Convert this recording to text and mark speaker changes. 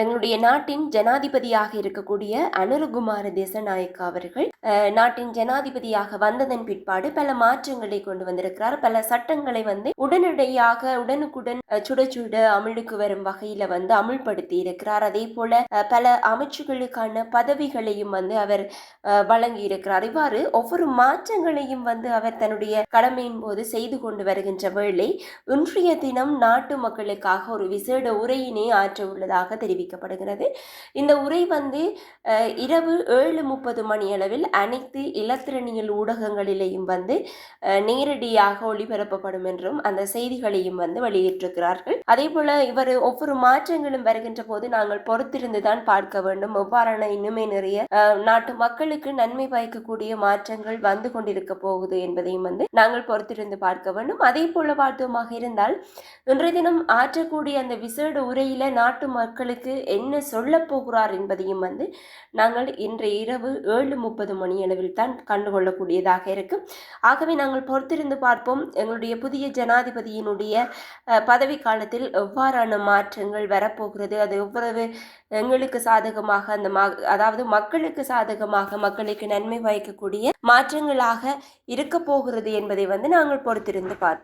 Speaker 1: எங்களுடைய நாட்டின் ஜனாதிபதியாக இருக்கக்கூடிய அனுருகுமார தேசநாயக் அவர்கள் நாட்டின் ஜனாதிபதியாக வந்ததன் பிற்பாடு பல மாற்றங்களை கொண்டு வந்திருக்கிறார் பல சட்டங்களை வந்து உடனடியாக உடனுக்குடன் சுட சுட அமலுக்கு வரும் வகையில வந்து அமுல்படுத்தி இருக்கிறார் அதே போல பல அமைச்சுகளுக்கான பதவிகளையும் வந்து அவர் வழங்கி இருக்கிறார் இவ்வாறு ஒவ்வொரு மாற்றங்களையும் வந்து அவர் தன்னுடைய கடமையின் போது செய்து கொண்டு வருகின்ற வேளை இன்றைய தினம் நாட்டு மக்களுக்காக ஒரு விசேட உரையினை ஆற்ற உள்ளதாக தெரிவிக்கிறார் தெரிவிக்கப்படுகிறது இந்த உரை வந்து இரவு ஏழு முப்பது மணி அளவில் அனைத்து இலத்திரணியல் ஊடகங்களிலேயும் வந்து நேரடியாக ஒளிபரப்பப்படும் என்றும் அந்த செய்திகளையும் வந்து வெளியிட்டிருக்கிறார்கள் அதே போல இவர் ஒவ்வொரு மாற்றங்களும் வருகின்ற போது நாங்கள் பொறுத்திருந்துதான் பார்க்க வேண்டும் எவ்வாறான இன்னுமே நிறைய நாட்டு மக்களுக்கு நன்மை பயக்கக்கூடிய மாற்றங்கள் வந்து கொண்டிருக்க போகுது என்பதையும் வந்து நாங்கள் பொறுத்திருந்து பார்க்க வேண்டும் அதே போல பார்த்தோமாக இருந்தால் இன்றைய தினம் ஆற்றக்கூடிய அந்த விசேட உரையில நாட்டு மக்களுக்கு என்ன சொல்ல போகிறார் என்பதையும் வந்து நாங்கள் இன்று இரவு ஏழு முப்பது மணி அளவில் தான் கண்டுகொள்ளக்கூடியதாக இருக்கும் ஆகவே நாங்கள் பொறுத்திருந்து பார்ப்போம் எங்களுடைய புதிய ஜனாதிபதியினுடைய பதவி காலத்தில் எவ்வாறான மாற்றங்கள் வரப்போகிறது அது எவ்வளவு எங்களுக்கு சாதகமாக அந்த அதாவது மக்களுக்கு சாதகமாக மக்களுக்கு நன்மை வகிக்கக்கூடிய மாற்றங்களாக இருக்க போகிறது என்பதை வந்து நாங்கள் பொறுத்திருந்து பார்ப்போம்